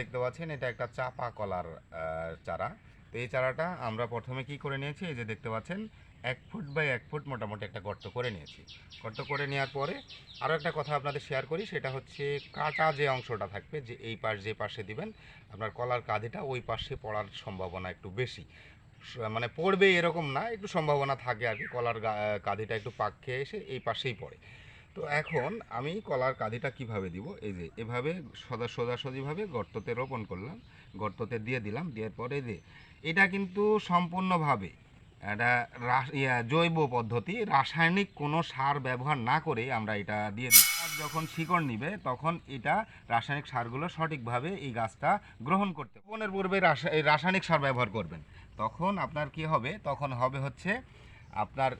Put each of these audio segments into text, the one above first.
দেখতে পাচ্ছেন, এটা একটা চাপা কলার চারা। তো এই চারাটা আমরা প্রথমে কি করে নিয়েছি? এই যে দেখতে পাচ্ছেন, এক ফুট বাই এক ফুট মোটামুটি একটা গর্ত করে নিয়েছি। গর্ত করে নেওয়ার পরে আরও একটা কথা আপনাদের শেয়ার করি, সেটা হচ্ছে কাটা যে অংশটা থাকবে, যে এই পাশ, যে পাশে দিবেন, আপনার কলার কাঁধিটা ওই পাশে পড়ার সম্ভাবনা একটু বেশি। মানে পড়বে এরকম না, একটু সম্ভাবনা থাকে আর কি, কলার কাঁধিটা একটু পাক খেয়ে এসে এই পাশেই পড়ে। তো এখন আমি কলার কাঁধিটা কীভাবে দিব? এই যে, এভাবে সোজা সোজাসুজিভাবে গর্ততে রোপণ করলাম। গর্ততে দিয়ে দিলাম, দেওয়ার পরে যে, এটা কিন্তু সম্পূর্ণভাবে এটা জৈব পদ্ধতি, রাসায়নিক কোনো সার ব্যবহার না করে আমরা এটা দিয়ে দিই। আর যখন শিকড় নিবে, তখন এটা রাসায়নিক সারগুলো সঠিকভাবে এই গাছটা গ্রহণ করতে রোপণের পূর্বে রাসা- রাসায়নিক সার ব্যবহার করবেন। তখন আপনার কি হবে? তখন হবে হচ্ছে আপনার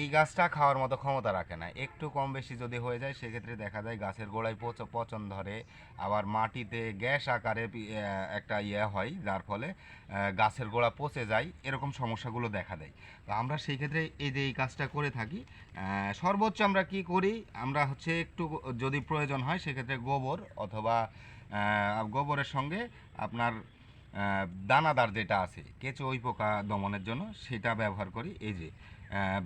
এই গাছটা খাওয়ার মতো ক্ষমতা রাখে না। একটু কম বেশি যদি হয়ে যায়, সেক্ষেত্রে দেখা যায় গাছের গোড়ায় পচ, পচন ধরে। আবার মাটিতে গ্যাস আকারে একটা ইয়ে হয়, যার ফলে গাছের গোড়া পচে যায়, এরকম সমস্যাগুলো দেখা দেয়। তো আমরা সেই ক্ষেত্রে এই যে এই কাজটা করে থাকি সর্বোচ্চ আমরা কি করি? আমরা হচ্ছে একটু যদি প্রয়োজন হয়, সেক্ষেত্রে গোবর অথবা গোবরের সঙ্গে আপনার দানাদার যেটা আছে, কেঁচো ওই পোকা দমনের জন্য সেটা ব্যবহার করি। এই যে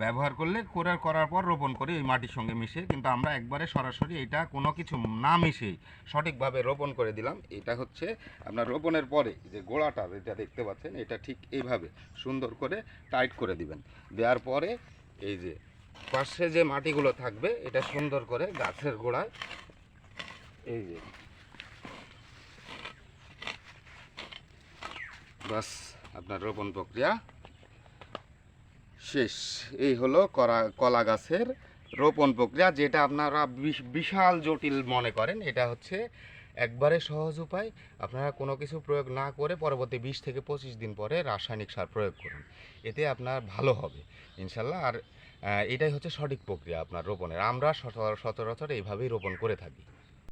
ব্যবহার করলে করার করার পর রোপণ করি ওই মাটির সঙ্গে মিশে কিন্তু আমরা একবারে সরাসরি এটা কোনো কিছু না মিশেই সঠিকভাবে রোপণ করে দিলাম। এটা হচ্ছে আপনার রোপণের পরে যে গোড়াটা যেটা দেখতে পাচ্ছেন, এটা ঠিক এইভাবে সুন্দর করে টাইট করে দিবেন। দেওয়ার পরে এই যে পাশে যে মাটিগুলো থাকবে, এটা সুন্দর করে গাছের গোড়ায় এই যে বাস, আপনার রোপণ প্রক্রিয়া শেষ। এই হলো করা, কলা গাছের রোপণ প্রক্রিয়া, যেটা আপনারা বিশ- বিশাল জটিল মনে করেন। এটা হচ্ছে একবারে সহজ উপায়। আপনারা কোনো কিছু প্রয়োগ না করে পরবর্তী বিশ থেকে পঁচিশ দিন পরে রাসায়নিক সার প্রয়োগ করুন। এতে আপনার ভালো হবে, ইনশাল্লাহ। আর এটাই হচ্ছে সঠিক প্রক্রিয়া আপনার রোপণের। আমরা সচর- সচরাচর এইভাবেই রোপণ করে থাকি।